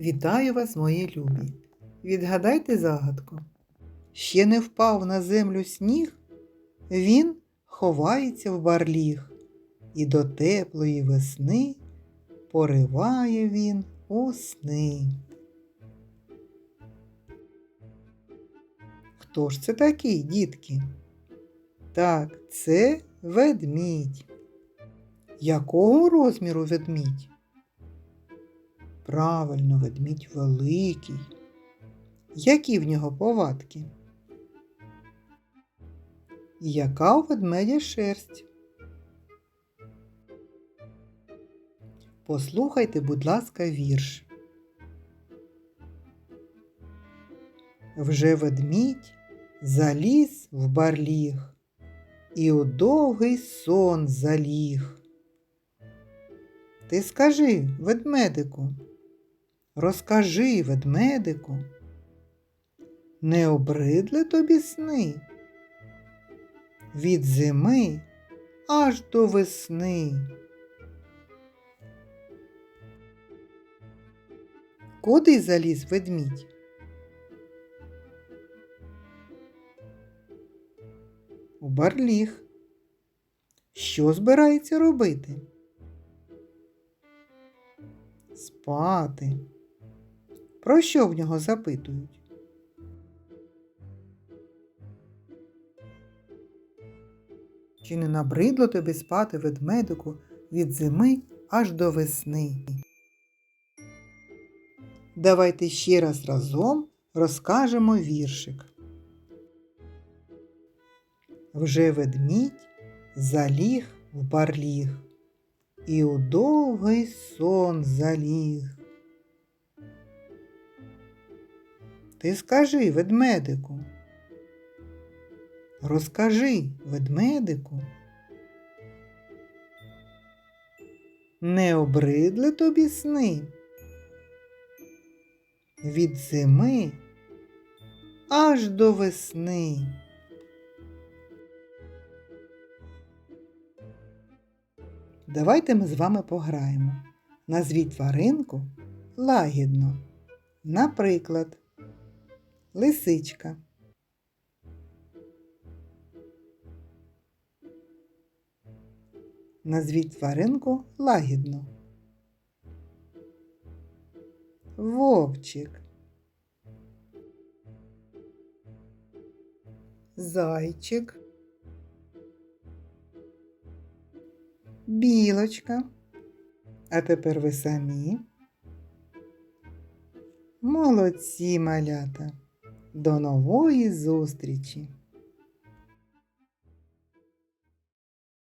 Вітаю вас, мої любі. Відгадайте загадку. Ще не впав на землю сніг, він ховається в барліг, і до теплої весни пориває він у сни. Хто ж це такий, дітки? Так, це ведмідь. Якого розміру ведмідь? Правильно, ведмідь великий. Які в нього повадки? Яка у ведмедя шерсть? Послухайте, будь ласка, вірш. Вже ведмідь заліз в барліг і у довгий сон заліг. Ти скажи, ведмедику, розкажи, ведмедику, не обридли тобі сни? Від зими аж до весни. Куди заліз ведмідь? У барліг. Що збирається робити? Спати. Про що в нього запитують? Чи не набридло тобі спати ведмедику від зими аж до весни? Давайте ще раз разом розкажемо віршик. Вже ведмідь заліг в барліг і у довгий сон заліг. Ти скажи, ведмедику, розкажи, ведмедику, не обридли тобі сни? Від зими аж до весни. Давайте ми з вами пограємо. Назвіть тваринку лагідно. Наприклад, лисичка. Назвіть тваринку лагідно. Вовчик. Зайчик. Білочка. А тепер ви самі. Молодці малята. До нової зустрічі!